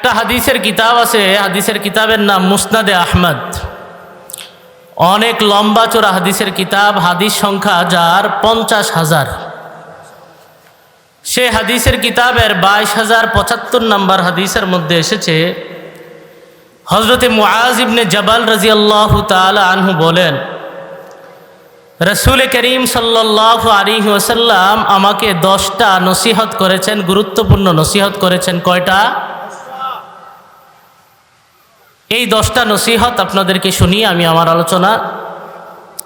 একটা হাদিসের কিতাব আছে হাদিসের কিতাবের নাম মুসনাদে আহমদ। অনেক লম্বা চোরা হাদিসের কিতাব, হাদিস সংখ্যা যার পঞ্চাশ হাজার। সে হাদিসের কিতাবের বাইশ হাজার পঁচাত্তর নম্বর হাদিসের মধ্যে এসেছে হজরতে মুআজ ইবনে জবাল রাজিয়াল্লাহু তাআলা আনহু বলেন, রসুল করিম সাল্লাহ আলী ওসাল্লাম আমাকে দশটা নসিহত করেছেন, গুরুত্বপূর্ণ নসিহত করেছেন। কয়টা? এই দশটা নসিহত আপনাদেরকে শুনিয়ে আমি আমার আলোচনা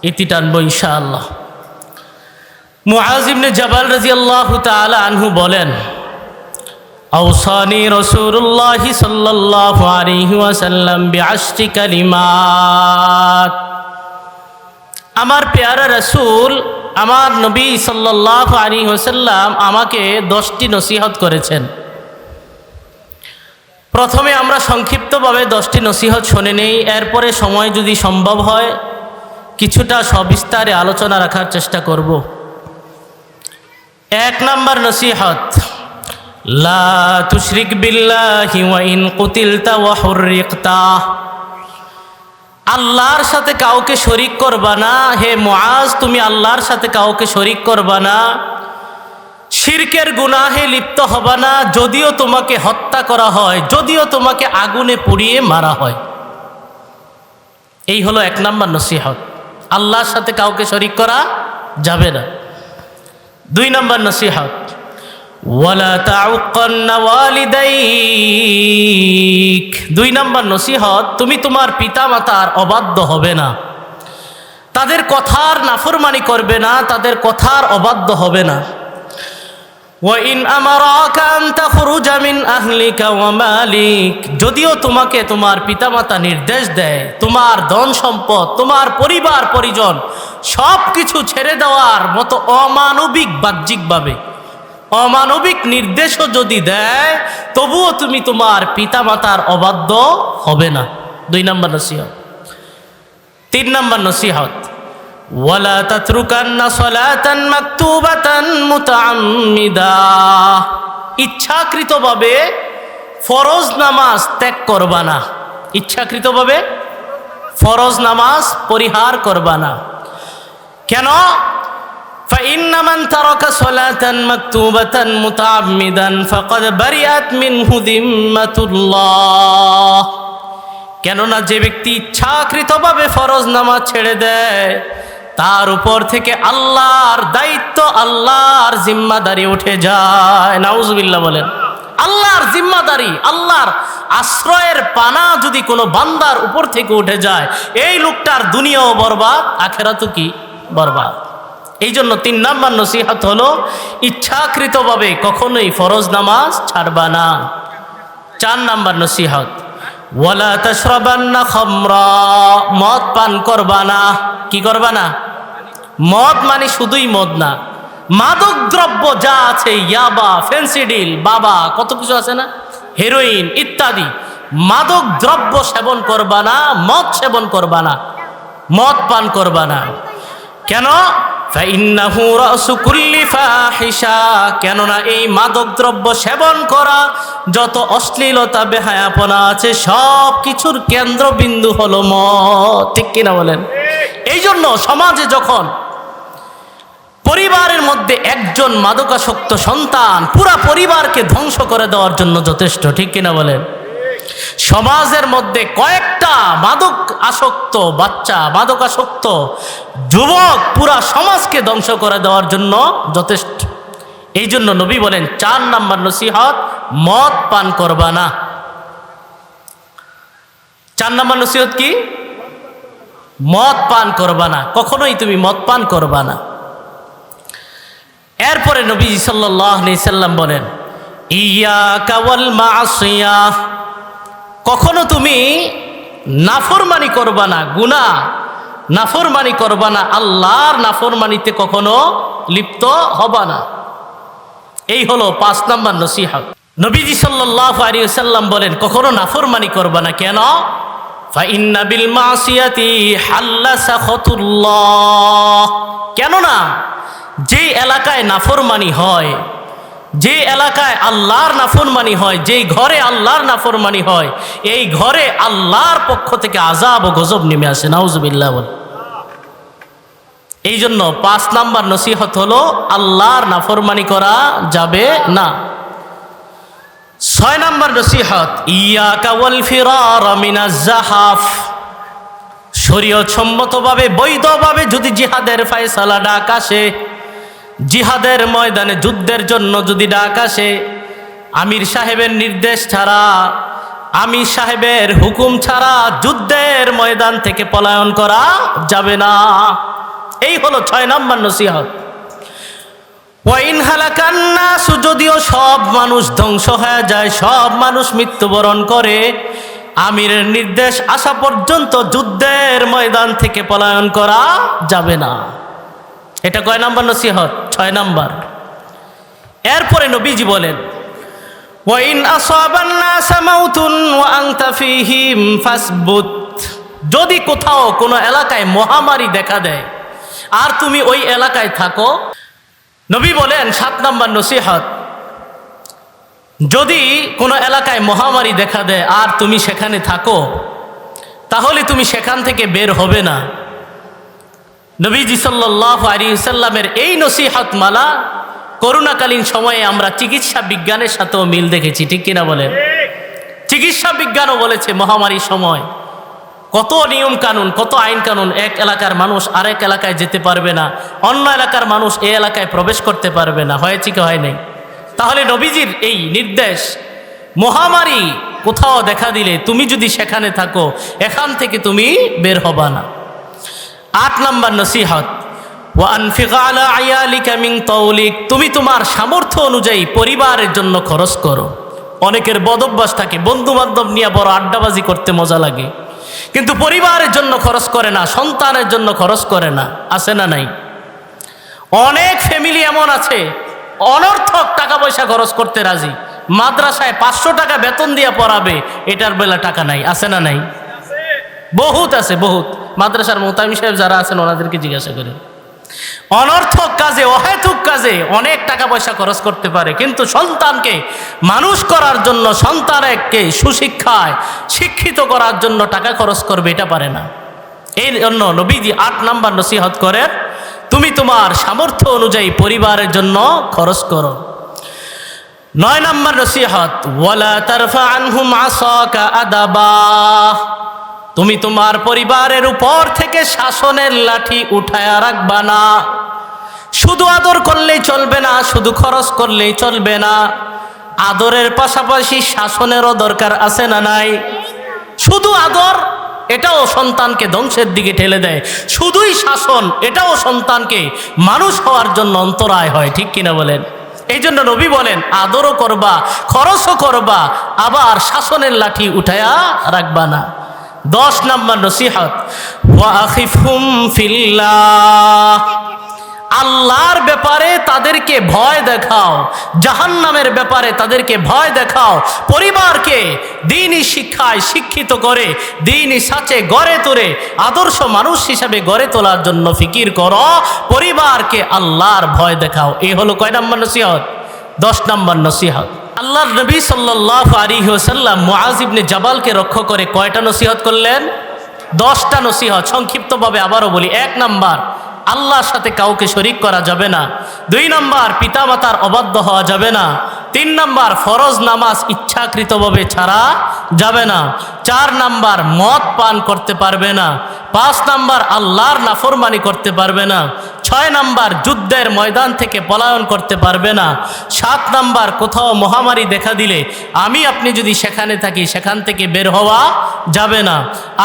ইতি টানবো ইনশাআল্লাহ। মুআজিবনে জবাল রাজিয়াল্লাহ তাআলা আনহু বলেন আউসানি রসুল্লাহি সাল্লাল্লাহু আলাইহি ওয়াসাল্লাম বিআশরি কালিমাত। আমার পেয়ারা রসুল আমার নবী সাল্লাহ আলী হোসাল্লাম আমাকে দশটি নসিহত করেছেন। প্রথমে আমরা সংক্ষিপ্তভাবে দশটি নসিহত শুনে নেই, এরপরে সময় যদি সম্ভব হয়, কিছুটা সবিস্তারে আলোচনা রাখার চেষ্টা করব। এক নম্বর নসিহত, লা তুশরিক বিল্লাহি ওয়া ইন কুতিলতা ওয়া হুররিকতা। আল্লাহর সাথে কাউকে শরিক করবা না। হে মুআজ, তুমি আল্লাহর সাথে কাউকে শরিক করবা না। শিরকের গুনাহে লিপ্ত হবা না, যদিও তোমাকে হত্যা করা হয়, যদিও তোমাকে আগুনে পুড়িয়ে মারা হয়। এই হলো এক নম্বর নসিহত। আল্লাহর সাথে কাউকে শরিক করা যাবে না। দুই নম্বর নসিহত দুই নম্বর নসিহত, তুমি তোমার পিতামাতার অবাধ্য হবে না। তাদের কথার নাফরমানি করবে না, তাদের কথার অবাধ্য হবে না। ওয়াইন যদিও তোমাকে তোমার পিতামাতা নির্দেশ দেয়, তোমার ধন সম্পদ, তোমার পরিবার, পরিজন সব কিছু ছেড়ে দেওয়ার মতো অমানবিক বাহ্যিকভাবে। অমানবিক নির্দেশও যদি দেয়, তবুও তুমি তোমার পিতামাতার অবাধ্য হবে না। দুই নম্বর নসিহত। তিন নম্বর নসিহত। ওয়ালা তাতরুকান্না সলাতান মাকতুবাতান মুতাআম্মিদা ইচ্ছাকৃতভাবে ফরজ নামাজ ত্যাগ করবা না ইচ্ছাকৃতভাবে ফরজ নামাজ পরিহার করবা না কেন فإن من ترك صلاة مكتوبة متعمدا فقد برئت منه ذمة الله কেননা যে ব্যক্তি ইচ্ছাকৃতভাবে ফরজ নামাজ ছেড়ে দেয় তার উপর থেকে আল্লাহর দায়িত্ব আল্লাহর জিম্মাদারি উঠে যায়। নাউজুবিল্লাহ বলেন। আল্লাহর জিম্মাদারি, আল্লাহর আশ্রয়ের পানা যদি কোনো বান্দার উপর থেকে উঠে যায়, এই লোকটার দুনিয়াও বরবাদ, আখেরাতও কি? বরবাদ। এই জন্য তিন নাম্বার নসিহাত হলো, ইচ্ছাকৃতভাবে কখনোই ফরজ নামাজ ছাড়বা না। চার নাম্বার নসিহত ওয়ালা তশরবান্না খমরা, মদ পান করবা না। কি করবা না? মদ মানে শুধুই মদ না। মাদক দ্রব্য যা আছে, ইয়াবা ফেন্সিডিল বাবা, কত কিছু আছে না? হেরোইন, ইত্যাদি। মাদক দ্রব্য সেবন করবা না, মদ সেবন করবা না। মদ পান করবা না। কেন? কেননা এই মাদক দ্রব্য সেবন করা যত অশ্লীলতা, বেহায়াপনা আছে সব কিছুর কেন্দ্রবিন্দু হলো মদ। ঠিক কিনা বলেন? এই জন্য সমাজে যখন পরিবারের মধ্যে একজন মাদকাসক্ত সন্তান পুরা পরিবারকে ধ্বংস করে দেওয়ার জন্য যথেষ্ট, ঠিক কিনা বলেন? সমাজের মধ্যে কয়েকটা মাদক আসক্ত বাচ্চা, মাদক আসক্ত যুবক পুরা সমাজকে ধ্বংস করে দেওয়ার জন্য যথেষ্ট। এই জন্য নবী বলেন, চার নাম্বার নসিহত, মদ পান করবা না। চার নাম্বার নসিহত কি? মদ পান করবা না। কখনোই তুমি মদ পান করবা না। এরপরে নবী সাল্লাহ সাল্লাম বলেন ইয়া কাওয়াল মাসিয়া। কখনো তুমি নাফরমানি করবা না গুনা নাফরমানি করবা না, আল্লাহর নাফরমানিতে কখনো লিপ্ত হবা না। এই হলো পাঁচ নাম্বার নসিহত। নবীজি সাল্লাহ আলী সাল্লাম বলেন, কখনো নাফরমানি করবা না, কেন? কেননা যে এলাকায় নাফরমানি হয় যে এলাকায় আল্লাহর নাফরমানি হয়, যেই ঘরে আল্লাহর নাফরমানি হয়, এই ঘরে আল্লাহর পক্ষ থেকে আজাব ও গজব নেমে আসে, নাউজুবিল্লাহ বল। এই জন্য পাঁচ নাম্বার নসিহত হলো, আল্লাহর নাফরমানি করা যাবে না। ছয় নাম্বার নসিহত ইয়া কাওয়াল ফিরার জাহাফ। শরীয়ত সম্মতভাবে বৈধভাবে যদি জিহাদের ফায়সালা ডাক আসে জিহাদের ময়দানে যুদ্ধের জন্য যদি ডাক আসে, আমির সাহেবের নির্দেশ ছাড়া, আমির সাহেবের হুকুম ছাড়া যুদ্ধের ময়দান থেকে পলায়ন করা যাবে না। এই হলো ছয় নম্বর নসিহত। ওয়াইন হালাকান্নাস যদিও সব মানুষ ধ্বংস হয়ে যায়, সব মানুষ মৃত্যুবরণ করে আমিরের নির্দেশ আসা পর্যন্ত যুদ্ধের ময়দান থেকে পলায়ন করা যাবে না। এটা কয় নাম্বার নসিহত? ছয় নাম্বার। এরপরে নবীজি বলেন, ওয়াইন যদি কোথাও কোনো এলাকায় মহামারী দেখা দেয়, আর তুমি ওই এলাকায় থাকো, নবী বলেন, সাত নাম্বার নসিহত, যদি কোনো এলাকায় মহামারী দেখা দেয় আর তুমি সেখানে থাকো, তাহলে তুমি সেখান থেকে বের হবে না। নবীজি সাল্লাহ আলী সাল্লামের এই নসিহত মালা করোনাকালীন সময়ে আমরা চিকিৎসা বিজ্ঞানের সাথেও মিল দেখেছি, ঠিক কিনা বলেন? চিকিৎসা বিজ্ঞানও বলেছে মহামারীর সময় কত নিয়ম কানুন কত আইন কানুন এক এলাকার মানুষ আরেক এলাকায় যেতে পারবে না, অন্য এলাকার মানুষ এ এলাকায় প্রবেশ করতে পারবে না, হয়েছে কি হয় নাই? তাহলে নবীজির এই নির্দেশ, মহামারী কোথাও দেখা দিলে তুমি যদি সেখানে থাকো, এখান থেকে তুমি বের হবা না। আট নম্বর নসিহত তুমি তোমার সামর্থ্য অনুযায়ী পরিবারের জন্য খরচ করো। অনেকের বদভ্যাস থাকে বন্ধু বান্ধব নিয়ে বড় আড্ডাবাজি করতে মজা লাগে। কিন্তু পরিবারের জন্য খরচ করে না, সন্তানের জন্য খরচ করে না, আছে না নাই? অনেক ফ্যামিলি এমন আছে, অনর্থক টাকা পয়সা খরচ করতে রাজি, মাদ্রাসায় পাঁচশো টাকা বেতন দিয়ে পড়াবে, এটার বেলা টাকা নাই, আছে না নাই? বহুত আছে, বহুত। মাদ্রাসার মোতামি সাহেব যারা আছেন, ওনাদেরকে জিজ্ঞাসা করে। অনর্থক কাজে, অহেতুক কাজে অনেক টাকা পয়সা খরচ করতে পারে, কিন্তু সন্তানকে মানুষ করার জন্য সন্তানকে সুশিক্ষায় শিক্ষিত করার জন্য টাকা খরচ করবে, এটা পারে না। এই জন্য নবীজি আট নাম্বার নসিহত করেন, তুমি তোমার সামর্থ্য অনুযায়ী পরিবারের জন্য খরচ করো। নয় নাম্বার নসিহত, ওয়ালা তারফা আনহুম আসাকা আদাবা। তুমি তোমার পরিবারের উপর থেকে শাসনের লাঠি উঠায় রাখবা না। শুধু আদর করলেই চলবে না, শুধু খরচ করলেই চলবে না। আদরের পাশাপাশি শাসনেরও দরকার আছে না নাই। শুধু আদর, এটাও সন্তানকে ধ্বংসের দিকে ঠেলে দেয়। শুধুই শাসন, এটাও সন্তানকে মানুষ হওয়ার জন্য অন্তরায় হয়, ঠিক কিনা বলেন? এই জন্য নবী বলেন, আদরও করবা, খরচও করবা, আবার শাসনের লাঠি উঠায়া রাখবা না। দশ নম্বর নসিহত আল্লাহর ব্যাপারে তাদেরকে ভয় দেখাও, জাহান্নামের ব্যাপারে তাদেরকে ভয় দেখাও, পরিবারকে দিনই শিক্ষায় শিক্ষিত করে, দিনই সাচে গড়ে তোলে, আদর্শ মানুষ হিসাবে গড়ে তোলার জন্য ফিকির করো, পরিবারকে আল্লাহর ভয় দেখাও। এই হলো কয় নম্বর নসিহত? দশ নম্বর নসিহত। আল্লাহর নবী সাল্লাহ আলী ওসাল্লাম মুআজিবনে জাবালকে রক্ষা করে কয়টা নসিহত করলেন? দশটা নসিহত। সংক্ষিপ্তভাবে আবারও বলি, এক নাম্বার, আল্লাহর সাথে কাউকে শরিক করা যাবে না। দুই নম্বর, পিতামাতার অবাধ্য হওয়া যাবে না। তিন নম্বর, ফরজ নামাজ ইচ্ছাকৃতভাবে ছাড়া যাবে না। চার নাম্বার, মদ পান করতে পারবে না। পাঁচ নাম্বার, আল্লাহর নাফরমানি করতে পারবে না। ছয় নাম্বার যুদ্ধের ময়দান থেকে পলায়ন করতে পারবে না। সাত নাম্বার কোথাও মহামারী দেখা দিলে আমি আপনি যদি সেখানে থাকি, সেখান থেকে বের হওয়া যাবে না।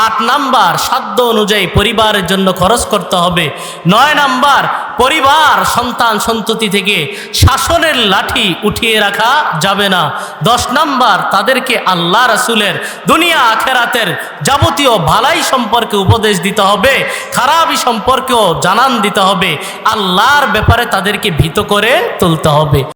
আট নাম্বার সাধ্য অনুযায়ী পরিবারের জন্য খরচ করতে হবে। নয় নাম্বার পরিবার, সন্তান সন্ততি থেকে শাসনের লাঠি উঠিয়ে রাখা যাবে না। দশ নাম্বার তাদেরকে আল্লাহ রাসুলের দুনিয়া আখেরাতের যাবতীয় ভালাই সম্পর্কে উপদেশ দিতে হবে, খারাপই সম্পর্কেও জানান দিতে হবে। আল্লাহর ব্যাপারে তাদেরকে ভীত করে তুলতে হবে।